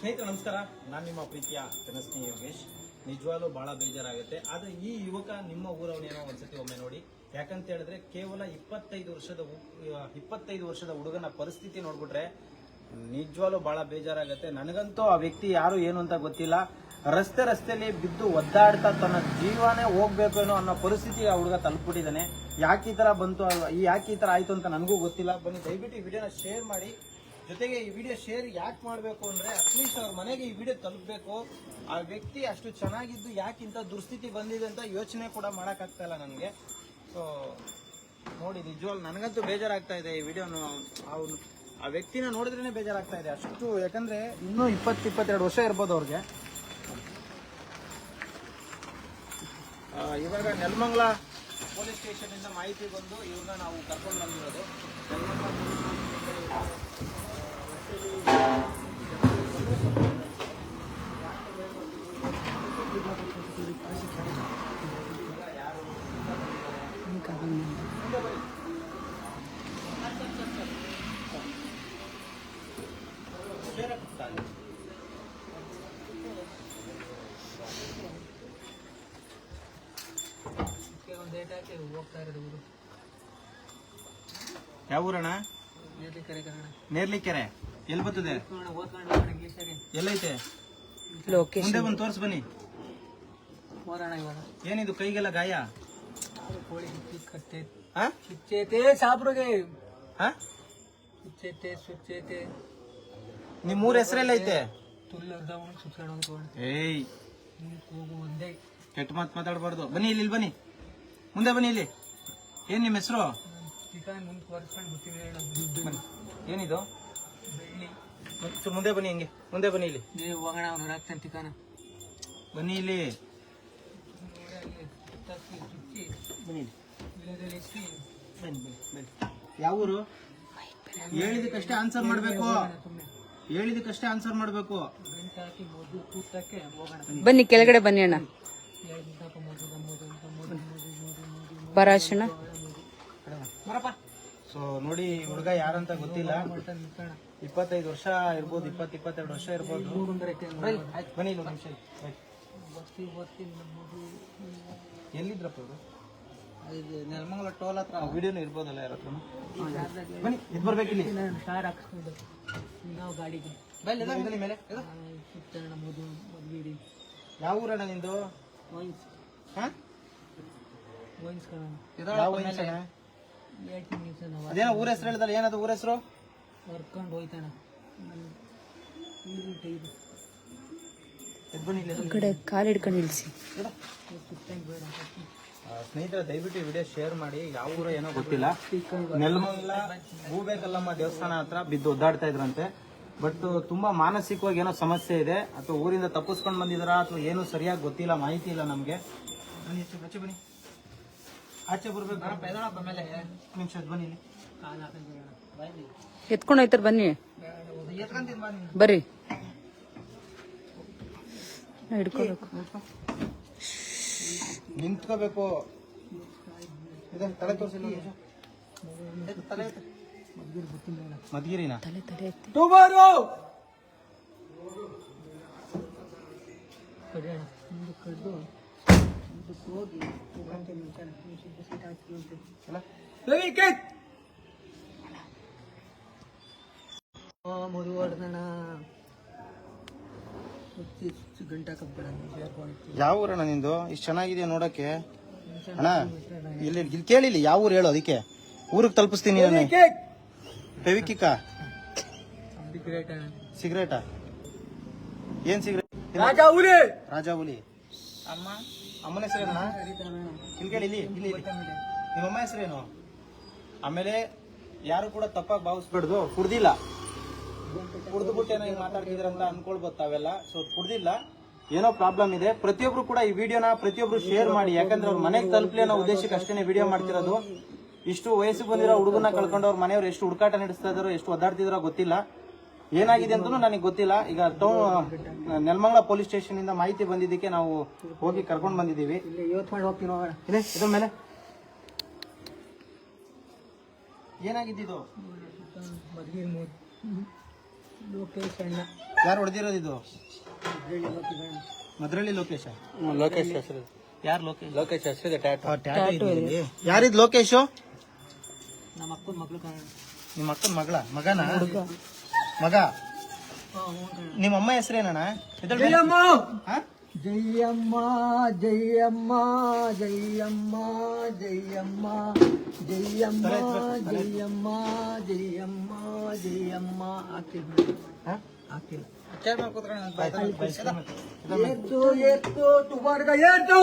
ಸ್ನೇಹಿತರೆ, ನಮಸ್ಕಾರ. ನಾನು ನಿಮ್ಮ ಪ್ರೀತಿಯ ಕನಸ್ನಿ ಯೋಗೇಶ್. ನಿಜವಾಗ್ಲೂ ಬಹಳ ಬೇಜಾರಾಗುತ್ತೆ. ಆದ್ರೆ ಈ ಯುವಕ ನಿಮ್ಮ ಊರವನೇನೋ ಒಂದ್ಸತಿ ಒಮ್ಮೆ ನೋಡಿ. ಯಾಕಂತ ಹೇಳಿದ್ರೆ ಕೇವಲ ಇಪ್ಪತ್ತೈದು ವರ್ಷದ ಇಪ್ಪತ್ತೈದು ವರ್ಷದ ಹುಡುಗನ ಪರಿಸ್ಥಿತಿ ನೋಡ್ಬಿಟ್ರೆ ನಿಜವಾಗ್ಲೂ ಬಹಳ ಬೇಜಾರಾಗುತ್ತೆ. ನನಗಂತೂ ಆ ವ್ಯಕ್ತಿ ಯಾರು ಏನು ಅಂತ ಗೊತ್ತಿಲ್ಲ. ರಸ್ತೆ ರಸ್ತೆಯಲ್ಲಿ ಬಿದ್ದು ಒದ್ದಾಡ್ತಾ ತನ್ನ ಜೀವನೇ ಹೋಗ್ಬೇಕೇನೋ ಅನ್ನೋ ಪರಿಸ್ಥಿತಿ ಆ ಹುಡುಗ ತಲುಪಿಬಿಟ್ಟಿದ್ದಾನೆ. ಯಾಕೆ ಈ ತರ ಬಂತು? ಯಾಕೆ ಈ ತರ ಆಯ್ತು ಅಂತ ನನಗೂ ಗೊತ್ತಿಲ್ಲ. ಬನ್ನಿ, ದಯವಿಟ್ಟು ವಿಡಿಯೋನ ಶೇರ್ ಮಾಡಿ. ಜೊತೆಗೆ ಈ ವಿಡಿಯೋ ಶೇರ್ ಯಾಕೆ ಮಾಡಬೇಕು ಅಂದರೆ ಅಟ್ಲೀಸ್ಟ್ ಅವ್ರ ಮನೆಗೆ ಈ ವಿಡಿಯೋ ತಲುಪಬೇಕು. ಆ ವ್ಯಕ್ತಿ ಅಷ್ಟು ಚೆನ್ನಾಗಿದ್ದು ಯಾಕೆ ಇಂಥ ದುಸ್ಥಿತಿ ಬಂದಿದೆ ಅಂತ ಯೋಚನೆ ಕೂಡ ಮಾಡೋಕ್ಕಾಗ್ತಾಯಿಲ್ಲ ನನಗೆ. ಸೊ ನೋಡಿ ನಿಜವಾಗ್ಲು ನನಗಂತೂ ಬೇಜಾರಾಗ್ತಾ ಇದೆ ಈ ವಿಡಿಯೋನು ಅವನು, ಆ ವ್ಯಕ್ತಿನ ನೋಡಿದ್ರೇನೆ ಬೇಜಾರಾಗ್ತಾ ಇದೆ ಅಷ್ಟು. ಯಾಕಂದರೆ ಇನ್ನೂ ಇಪ್ಪತ್ತು, ಇಪ್ಪತ್ತೆರಡು ವರ್ಷ ಇರ್ಬೋದು ಅವ್ರಿಗೆ. ಇವಾಗ ನೆಲಮಂಗ್ಲ ಪೊಲೀಸ್ ಸ್ಟೇಷನಿಂದ ಮಾಹಿತಿ ಬಂದು ಇವ್ರನ್ನ ನಾವು ಕರ್ಕೊಂಡು ಬಂದಿರೋದು. ನೆಲಮಂಗಲ ಯಾವ ಕನ್ನಡ ನೇರ್ಲಿಕೆರೆ. ಎಲ್ಲಿ ಬರ್ತದೆ? ಎಲ್ಲೈತೆ ಮುಂದೆ ಬಂದು ತೋರ್ಸ್ ಬನ್ನಿ. ಏನಿದು ಕೈಗೆಲ್ಲ ಗಾಯ? ಆರು ಕೋಳಿ ಕಿಚ್ಚಿ ಕತ್ತೆ ಹಾ ಚುಚ್ಚೈತೆ ಸಾಬ್ರಿಗೆ. ಹಾ ಚುಚ್ಚೈತೆ ಸುಚ್ಚೈತೆ. ನಿಮ್ ಊರ ಹೆಸರೆಲ್ಲ ಐತೆ? ಏಯ್. ಕೆಟ್ಟ ಮಾತು ಮಾತಾಡಬಾರ್ದು. ಬನ್ನಿ ಇಲ್ಲಿ ಬನ್ನಿ. ಮುಂದೆ ಬನ್ನಿ ಇಲ್ಲಿ. ಏನ್ ನಿಮ್ಮ ಹೆಸರು? ಏನಿದು? ಮುಂದೆ ಬನ್ನಿ ಹಿಂಗೆ. ಮುಂದೆ ಬನ್ನಿ ಇಲ್ಲಿ. ಬನ್ನಿ ಇಲ್ಲಿ. ಬನ್ನಿ ಬನ್ನಿ ಬನ್ನಿ ಯಾವ ಊರು? ಹೇಳಿದಕ್ಕಷ್ಟೇ ಆನ್ಸರ್ ಮಾಡಬೇಕು. ಹೇಳಿದಕ್ಕಷ್ಟೇ ಆನ್ಸರ್ ಮಾಡಬೇಕು. ಬನ್ನಿ ಕೆಳಗಡೆ ಬನ್ನಿ ಅಣ್ಣ. ಬರಾಶಣ ಸೊ ನೋಡಿ ಹುಡುಗ ಯಾರಂತ ಗೊತ್ತಿಲ್ಲ. ಇಪ್ಪತ್ತೈದು ವರ್ಷ ಇರ್ಬೋದು ಇಪ್ಪತ್ತು ಇಪ್ಪತ್ತೆರಡು ವರ್ಷ ಇರ್ಬೋದು. ಬನ್ನಿ, ಒಂದು ನಿಮಿಷ. ಎಲ್ಲಿದ್ರಪ್ಪ ಇವರು? ಇದು ನೆಲಮಂಗಲ ಟೋಲ್ ಹತ್ರ. ವಿಡಿಯೋನು ಇರ್ಬೋದಲ್ಲ ಯಾರ ಹತ್ರ ಬನ್ನಿ ಇದು ಬರ್ಬೇಕು ನಾವು ಗಾಡಿಗೆ. ಮೇಲೆ. ಸುತ್ತಣ ಯಾವ ಊರಣ್ಣ ನಿಂದು? ವೈನ್ಸ್. ಹಾಂ? ವೈನ್ಸ್ ಕಣ ಯಾವ ವಯಸ್ಸು ಅಣ್ಣ? ಹೇಳ್ತೀನಿ ನಿಮಿಷ ನಾವು ಅದೇನೋ ಊರ ಹೆಸರು ಹೇಳಿದಲ್ಲ ಏನದು ಊರ ಹೆಸರು? ಹೊರ್ಕೊಂಡು ಹೋಯ್ತಾಣ ಟೈದು ಕಡೆ ಕಾಲು ಹಿಡ್ಕೊಂಡು ಬೇಡ ಆ, ಸ್ನೇಹಿತರೆ ದಯವಿಟ್ಟು ವಿಡಿಯೋ ಶೇರ್ ಮಾಡಿ. ಯಾವ ಊರ ಏನೋ ಗೊತ್ತಿಲ್ಲ. ನೆಲಮಂಗಲ ಹೂಬೇಕಲ್ಲಮ್ಮ ದೇವಸ್ಥಾನ ಹತ್ರ ಬಿದ್ದು ಒದ್ದಾಡ್ತಾ ಇದ್ರಂತೆ. ಬಟ್ ತುಂಬಾ ಮಾನಸಿಕವಾಗಿ ಏನೋ ಸಮಸ್ಯೆ ಇದೆ. ಅಥವಾ ಊರಿಂದ ತಪ್ಪಿಸ್ಕೊಂಡು ಬಂದಿದಾರಾ ಅಥವಾ ಏನು ಸರಿಯಾಗಿ ಗೊತ್ತಿಲ್ಲ ಮಾಹಿತಿ ಇಲ್ಲ ನಮಗೆ. ಬನ್ನಿ ಬನ್ನಿ. ಆಚೆ ಬರ್ಬೇಕು. ನಿಮಿಷ ಬನ್ನಿ ಇಲ್ಲಿ. ಎತ್ಕೊಂಡು ಹೋಯ್ತಾರ ಬನ್ನಿ. ಎತ್ಕೊಂತೀನಿ ಬಾ ನೀನು. ಬರ್ರಿ. ಹಿಡ್ಕೋಬೇಕು. ನಿಂತ್ಕೋಬೇಕು. ಇದೆ, ತಲೆ ತೋರಿಸಿಲ್ಲ ತಲೆ. ಮದ್ಗಿರಿನಾ? ತಲೆ ತಲೆ ಮುಂದೆ ಕಡ್ದು ಮುಂದಕ್ಕೆ ಹೋಗಿ ಸೀಟ್ ಹಾಕಿ ಅಲ್ಲ? ಯಾವ ಊರಣ್ಣ ನಿಂದು? ಇಷ್ಟು ಚೆನ್ನಾಗಿದೆ ನೋಡಕ್ಕೆ? ಅಣ್ಣ ಇಲ್ಲಿ ಇಲ್ಲಿ ಕೇಳಿಲ್ಲ ಯಾವ ಊರು ಹೇಳು ಅದಕ್ಕೆ? ಊರಿಗೆ ತಲುಪಿಸ್ತೀನಿ ನಾನು. ಫೆವಿಕಿಕ್ಕ ಸಿಗರೇಟ್ ಏನ್ ಸಿಗರೇಟ್ ರಾಜಾ ಹುಲಿ! ರಾಜಾ ಹುಲಿ. ಅಮ್ಮ? ಅಮ್ಮನ ಹೆಸರೇನ ಇಲ್ಲಿ ಕೇಳಿ ಇಲ್ಲಿ ಇಲ್ಲಿ. ನಿಮ್ಮ ಅಮ್ಮ ಹೆಸರೇನು? ಆಮೇಲೆ ಯಾರು ಕೂಡ ತಪ್ಪಾಗಿ ಭಾವಿಸ್ಬೇಡ್ದು ಕುಡ್ದಿಲ್ಲ ಕುಡ್ದು ಬಿಟ್ಟು ಏನೋ ಹಿಂಗ್ ಮಾತಾಡ್ತಿದ್ರ ಅಂತ ಅನ್ಕೊಳ್ಬೋದು ತಾವೆಲ್ಲ. ಸೊ ಕುಡ್ದಿಲ್ಲ. ಏನೋ ಪ್ರಾಬ್ಲಮ್ ಇದೆ. ಪ್ರತಿಯೊಬ್ರು ಕೂಡ ಈ ವಿಡಿಯೋನ ಪ್ರತಿಯೊಬ್ರು ಶೇರ್ ಮಾಡಿ. ಯಾಕಂದ್ರೆ ಅವ್ರ ಮನೆಗೆ ತಲುಪಲಿ ಅನ್ನೋ ಉದ್ದೇಶಕ್ಕೆ ಅಷ್ಟೇ ವಿಡಿಯೋ ಮಾಡ್ತಿರೋದು. ಇಷ್ಟು ವಯಸ್ಸಿಗೆ ಬಂದಿರೋ ಹುಡುಗನ ಕಳ್ಕೊಂಡು ಅವ್ರ ಮನೆಯವ್ರು ಎಷ್ಟು ಹುಡುಕಾಟ ನಡೆಸ್ತಾ ಇದಾರೋ ಎಷ್ಟು ಒದ್ದಾಡ್ತಿದಾರೋ ಗೊತ್ತಿಲ್ಲ. ಏನಾಗಿದೆ ಅಂತಲೂ ನನಗೆ ಗೊತ್ತಿಲ್ಲ. ಈಗ ಟೌನ್ ನೆಲಮಂಗಲ ಪೊಲೀಸ್ ಸ್ಟೇಷನ್ ಇಂದ ಮಾಹಿತಿ ಬಂದಿದ್ದಕ್ಕೆ ನಾವು ಹೋಗಿ ಕರ್ಕೊಂಡು ಬಂದಿದ್ದೀವಿ. ಇದ್ರ ಮೇಲೆ. ಮೂರು. ಲೋಕೇಶ್ ಅಣ್ಣ ಯಾರು ಹೊಡೆದಿರೋದು ಇದು? ಮದ್ರಳ್ಳಿ ಲೋಕೇಶ? ಲೋಕೇಶ್ ಹೆಸರು ಯಾರು ಲೋಕೇಶ್? ಲೋಕೇಶ್ ಹೆಸರಿದೆ ಟ್ಯಾಟು ಯಾರಿದ್ ಲೋಕೇಶು? ನಮ್ಮ ಅಕ್ಕನ ಮಗಳು ನಿಮ್ಮ ಅಕ್ಕನ ಮಗಳ? ಮಗನ? ಮಗ? ನಿಮ್ಮ ಅಮ್ಮ ಹೆಸರೇನಣ್ಣ? जय अम्मा जय अम्मा जय अम्मा जय अम्मा जय अम्मा जय अम्मा जय अम्मा जय अम्मा आखिर हाँ आखिर क्या मैं कुत्र ना भाई। ये तो ये तो तुम्हारे का ये तो।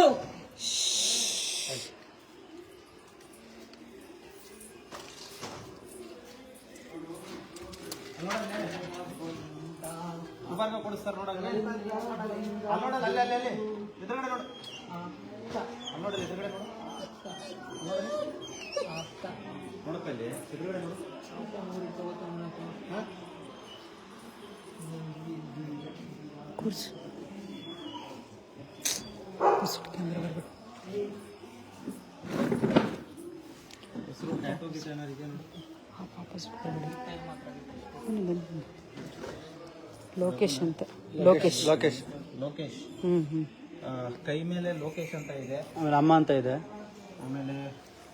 ಉಪಹಾರ ಕೊಡಿಸ್ತಾರ ನೋಡಲ್ಲ ಅಲ್ಲಿ. ನೋಡಲ್ಲ ಅಲ್ಲಿ ಅಲ್ಲಿ ಅಲ್ಲಿ. ಎದುರುಗಡೆ ನೋಡು. ಅಲ್ಲಿ ನೋಡಲ್ಲ ಎದುರುಗಡೆ ನೋಡು. ನೋಡಪ್ಪ ಇಲ್ಲಿ ಎದುರುಗಡೆ ನೋಡು. ಹಾ? ಕೂರ್ಸು. ಕೂರ್ಸು ಕ್ಯಾಮ್ರಾ ಬರ್ಬೇಕು. ಹೆಸರು ಟ್ಯಾಟೂ ಗೀಟು ಏನಾರು ಇದೆಯಾ? ನೋಡು. ಆಪೋಸಿಟ್ ಬರಬೇಡಿ ಬನ್ನಿ ಬನ್ನಿ ಲೋಕೇಶ್ ಅಂತ. ಲೋಕೇಶ್ ಲೋಕೇಶ್. ಲೋಕೇಶ್. ಹ್ಮ್ ಹ್ಮ್. ಕೈ ಮೇಲೆ ಲೋಕೇಶ್ ಅಂತ ಇದೆ. ಆಮೇಲೆ ಅಮ್ಮ ಅಂತ ಇದೆ. ಆಮೇಲೆ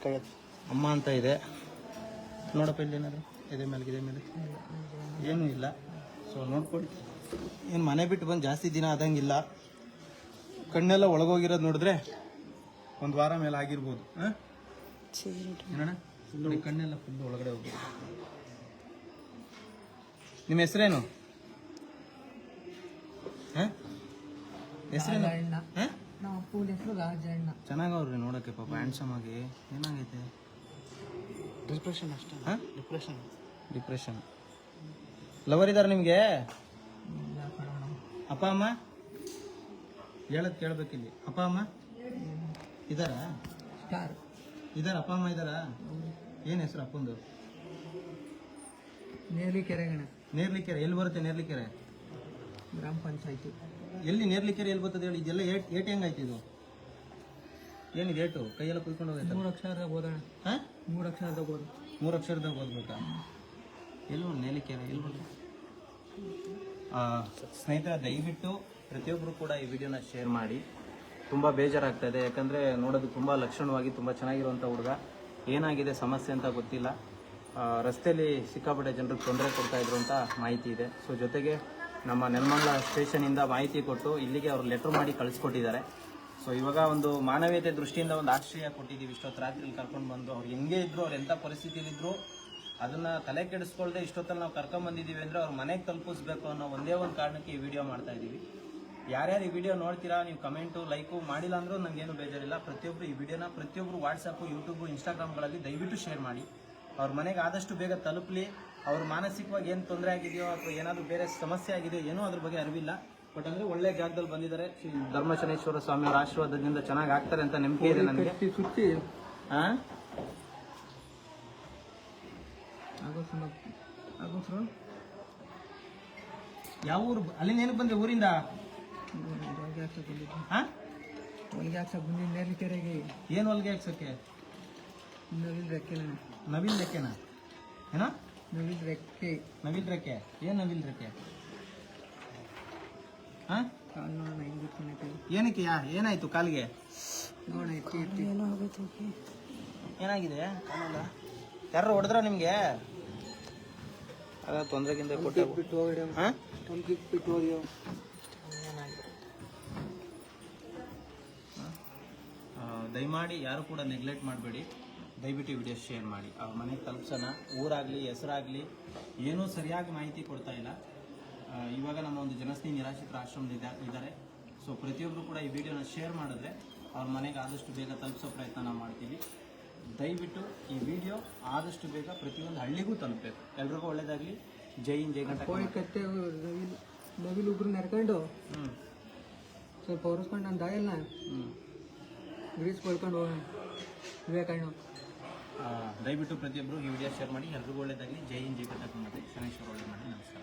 ಕೈ ಅಮ್ಮ ಅಂತ ಇದೆ. ನೋಡಪ್ಪ ಇಲ್ಲಿ ಏನಾದ್ರು ಎದೆ ಮೇಲೆ ಇದೆ ಮೇಲೆ. ಏನೂ ಇಲ್ಲ. ಸೊ ನೋಡ್ಕೊಳ್ಳಿ ಏನು ಮನೆ ಬಿಟ್ಟು ಬಂದು ಜಾಸ್ತಿ ದಿನ ಆದಂಗಿಲ್ಲ. ಕಣ್ಣೆಲ್ಲ ಒಳಗೋಗಿರೋದು ನೋಡಿದ್ರೆ ಒಂದು ವಾರ ಮೇಲೆ ಆಗಿರ್ಬೋದು. ಹಾಂ? ಕಣ್ಣೆಲ್ಲ ಫುಲ್ ಒಳಗಡೆ ಹೋಗ್ಬೋದು ನಿಮ್ಮ ಹೆಸರೇನು ಹಾಂ ಹೆಸರೇನು ಅಣ್ಣ ಹಾಂ? ನಮ್ಮ ಅಪ್ಪನ ಹೆಸರು ರಾಜಣ್ಣ. ಚೆನ್ನಾಗವ್ರಿ ನೋಡಕ್ಕೆ ಪಾಪ ಹ್ಯಾಂಡ್ಸಮ್ ಆಗಿ. ಏನಾಗೈತೆ? ಡಿಪ್ರೆಷನ್ ಅಷ್ಟೇ. ಹಾಂ? ಡಿಪ್ರೆಷನ್ ಡಿಪ್ರೆಷನ್ ಲವರ್ ಇದಾರೆ ನಿಮಗೆ? ಅಪ್ಪ ಅಮ್ಮ? ಹೇಳದ್ ಕೇಳ್ಬೇಕಿಲ್ಲಿ. ಅಪ್ಪ ಅಮ್ಮ? ಇದಾರಾ? ಸ್ಟಾರ್ ಇದಾರ ಅಪ್ಪ ಅಮ್ಮ ಇದಾರಾ? ಏನು ಹೆಸರು ಅಪ್ಪಂದು? ನೇರ್ಲಿ ಕೆರೆಗಣ ನೇರ್ಲಿಕೆರೆ. ಎಲ್ಲಿ ಬರುತ್ತೆ ನೇರ್ಲಿಕೆರೆ? ಗ್ರಾಮ ಪಂಚಾಯತಿ. ಎಲ್ಲಿ ನೇರ್ಲಿಕ್ಕೆ ಎಲ್ಲಿ ಬರ್ತದೆ ಹೇಳಿ? ಇದೆಲ್ಲ ಏಟ್ ಏಟ್ ಹೆಂಗಾಯ್ತು ಇದು? ಏನಿದೆ ಏಟು? ಕೈಯೆಲ್ಲ ಕುಯ್ಕೊಂಡು ಹೋಗೈತೆ? ಮೂರು ಅಕ್ಷರದಾಗ ಓದೋಣ. ಹಾಂ? ಮೂರು ಅಕ್ಷರದಾಗ ಓದು. ಮೂರು ಅಕ್ಷರದಾಗ ಓದ್ಬೇಕಾ? ಎಲ್ಲಿ ನೇಲಿಕೆರೆ ಎಲ್ಲಿ ಬರ್ತದೆ ಸ್ನೇಹಿತರ ದಯವಿಟ್ಟು ಪ್ರತಿಯೊಬ್ಬರು ಕೂಡ ಈ ವಿಡಿಯೋನ ಶೇರ್ ಮಾಡಿ. ತುಂಬ ಬೇಜಾರಾಗ್ತಾ ಇದೆ ಯಾಕಂದರೆ ನೋಡೋದು ತುಂಬ ಲಕ್ಷಣವಾಗಿ ತುಂಬ ಚೆನ್ನಾಗಿರುವಂಥ ಹುಡುಗ. ಏನಾಗಿದೆ ಸಮಸ್ಯೆ ಅಂತ ಗೊತ್ತಿಲ್ಲ. ರಸ್ತೆಯಲ್ಲಿ ಸಿಕ್ಕಾಪಟ್ಟೆ ಜನರಿಗೆ ತೊಂದರೆ ಕೊಡ್ತಾಯಿದ್ರು ಅಂತ ಮಾಹಿತಿ ಇದೆ. ಸೊ ಜೊತೆಗೆ ನಮ್ಮ ನೆಲಮಂಗಲ ಸ್ಟೇಷನಿಂದ ಮಾಹಿತಿ ಕೊಟ್ಟು ಇಲ್ಲಿಗೆ ಅವರು ಲೆಟ್ರ್ ಮಾಡಿ ಕಳಿಸ್ಕೊಟ್ಟಿದ್ದಾರೆ. ಸೊ ಇವಾಗ ಒಂದು ಮಾನವೀಯತೆ ದೃಷ್ಟಿಯಿಂದ ಒಂದು ಆಶ್ರಯ ಕೊಟ್ಟಿದ್ದೀವಿ ಇಷ್ಟೊತ್ತು ರಾತ್ರಿ ಕರ್ಕೊಂಡು ಬಂದು. ಅವ್ರು ಹೆಂಗೆ ಇದ್ರು, ಅವ್ರು ಎಂಥ ಪರಿಸ್ಥಿತಿಲಿದ್ರು ಅದನ್ನ ತಲೆ ಕೆಡಿಸ್ಕೊಳ್ದೆ ಇಷ್ಟೊತ್ತಲ್ಲಿ ನಾವು ಕರ್ಕೊಂಡ್ ಬಂದಿದ್ದೀವಿ ಅಂದ್ರೆ ಅವ್ರ ಮನೆಗೆ ತಲುಪಿಸ್ಬೇಕು ಅನ್ನೋ ಒಂದೇ ಒಂದು ಕಾರಣಕ್ಕೆ ಈ ವಿಡಿಯೋ ಮಾಡ್ತಾ ಇದ್ದೀವಿ. ಯಾರ್ಯಾರು ಈ ವಿಡಿಯೋ ನೋಡ್ತೀರಾ, ನೀವು ಕಮೆಂಟು ಲೈಕು ಮಾಡಿಲ್ಲ ಅಂದರೂ ನಂಗೇನು ಬೇಜಾರಿಲ್ಲ. ಪ್ರತಿಯೊಬ್ಬರು ಈ ವಿಡಿಯೋನ ಪ್ರತಿಯೊಬ್ಬರು ವಾಟ್ಸಪ್ಪು ಯೂಟ್ಯೂಬು ಇನ್ಸ್ಟಾಗ್ರಾಮ್ಗಳಲ್ಲಿ ದಯವಿಟ್ಟು ಶೇರ್ ಮಾಡಿ. ಅವ್ರ ಮನೆಗೆ ಆದಷ್ಟು ಬೇಗ ತಲುಪಲಿ. ಅವ್ರ ಮಾನಸಿಕವಾಗಿ ಏನು ತೊಂದರೆ ಆಗಿದೆಯೋ ಅಥವಾ ಏನಾದರೂ ಬೇರೆ ಸಮಸ್ಯೆ ಆಗಿದೆಯೋ ಏನೋ ಅದ್ರ ಬಗ್ಗೆ ಅರಿವಿಲ್ಲ. ಬಟ್ ಅಂದ್ರೆ ಒಳ್ಳೆ ಜಾಗದಲ್ಲಿ ಬಂದಿದ್ದಾರೆ. ಶ್ರೀ ಧರ್ಮಚನೇಶ್ವರ ಸ್ವಾಮಿ ಅವರ ಆಶೀರ್ವಾದದಿಂದ ಚೆನ್ನಾಗಿ ಆಗ್ತಾರೆ ಅಂತ ನಂಬಿಕೆ ಇದೆ ನನಗೆ. ಸುತ್ತಿ. ಹಾ ಯಾವ ಊರು? ಅಲ್ಲಿಂದ ಏನಕ್ಕೆ ಬಂದ್ರೆ ಊರಿಂದ? ಹೊಲಿಗೆ ಹಾಕ್ಸಕ್ ಬಂದಿದ್ದು. ಹಾ ಹೊಲಿಗೆ ಹಾಕ್ಸಕ್ ಬಂದಿದ್ದು ನೇರ್ಲಿ ಕೆರೆಗೆ. ಏನು ಹೊಲಿಗೆ ಹಾಕ್ಸಕ್ಕೆ? ನವೀನ್ ರೆಕ್ಕೆನ. ನವೀನ್ ರೆಕ್ಕೆನಾ? ಏನೋ? ನವಿಲ್ ರೆಕ್ಕೆ. ನವಿಲ್ ರೆಕ್ಕೆ? ಏನು ನವಿಲ್ ರೆಕ್ಕೆ? ಹಾ? ಕಾಲು ನೋಡೋಣ ಹೆಂಗ್ ಏನಕ್ಕೆ ಯಾ? ಏನಾಯ್ತು ಕಾಲಿಗೆ? ನೋಡೋಣ ಎತ್ತಿ ಎತ್ತಿ. ಏನೋ ಆಗೈತೆ ಏನಾಗಿದೆ? ಯಾರ ಯಾರು ಹೊಡೆದ್ರ ನಿಮ್ಗೆ? ಅದ ತೊಂದರೆಗಿಂತ ಕೊಟ್ಟೆ ಬಿಟ್ಟು ಹೋಗಿ ಹಾ? ಹೊಲಿಗೆ ಬಿಟ್ಟು ಹೋಗ್ಯೋ ದಯಮಾಡಿ ಯಾರು ಕೂಡ ನೆಗ್ಲೆಕ್ಟ್ ಮಾಡಬೇಡಿ. ದಯವಿಟ್ಟು ವಿಡಿಯೋ ಶೇರ್ ಮಾಡಿ. ಅವ್ರ ಮನೆಗೆ ತಲುಪ್ಸೋಣ. ಊರಾಗಲಿ ಹೆಸರಾಗಲಿ ಏನೂ ಸರಿಯಾಗಿ ಮಾಹಿತಿ ಕೊಡ್ತಾ ಇಲ್ಲ. ಇವಾಗ ನಮ್ಮ ಒಂದು ಜನಸ್ನೇಹಿ ನಿರಾಶ್ರಿತರ ಆಶ್ರಮದಿಂದ ಇದ್ದಾರೆ. ಸೊ ಪ್ರತಿಯೊಬ್ಬರು ಕೂಡ ಈ ವಿಡಿಯೋನ ಶೇರ್ ಮಾಡಿದ್ರೆ ಅವ್ರ ಮನೆಗೆ ಆದಷ್ಟು ಬೇಗ ತಲುಪಿಸೋ ಪ್ರಯತ್ನ ನಾವು ಮಾಡ್ತೀವಿ. ದಯವಿಟ್ಟು ಈ ವಿಡಿಯೋ ಆದಷ್ಟು ಬೇಗ ಪ್ರತಿಯೊಂದು ಹಳ್ಳಿಗೂ ತಲುಪಬೇಕು. ಎಲ್ರಿಗೂ ಒಳ್ಳೇದಾಗಲಿ. ಜೈ ಹಿಂದ್ ಜೈ ಕತ್ತೆ ನವಿಲ್ ನಡ್ಕೊಂಡು ಹ್ಞೂ ಸ್ವಲ್ಪ ಹೊರಿಸ್ಕೊಂಡು ನನ್ನ ದಾಯಲ್ಲ ಹ್ಞೂ ಗ್ರೀಸ್ ಕೊಳ್ಕೊಂಡು ಹೋಗೋಣ. ವಿವೇಕಣ್ಣ ಆ, ದಯವಿಟ್ಟು ಪ್ರತಿಯೊಬ್ಬರು ಈ ವಿಡಿಯೋ ಶೇರ್ ಮಾಡಿ. ಎಲ್ರಿಗೂ ಒಳ್ಳೇದಾಗಲಿ. ಜೈ ಹಿಂದ್, ಜೈ ಕರ್ನಾಟಕ ಮತ್ತೆ ಶನೇಶ್ವರ ಒಳ್ಳೆ ಮಾಡಿ ನಮಸ್ಕಾರ.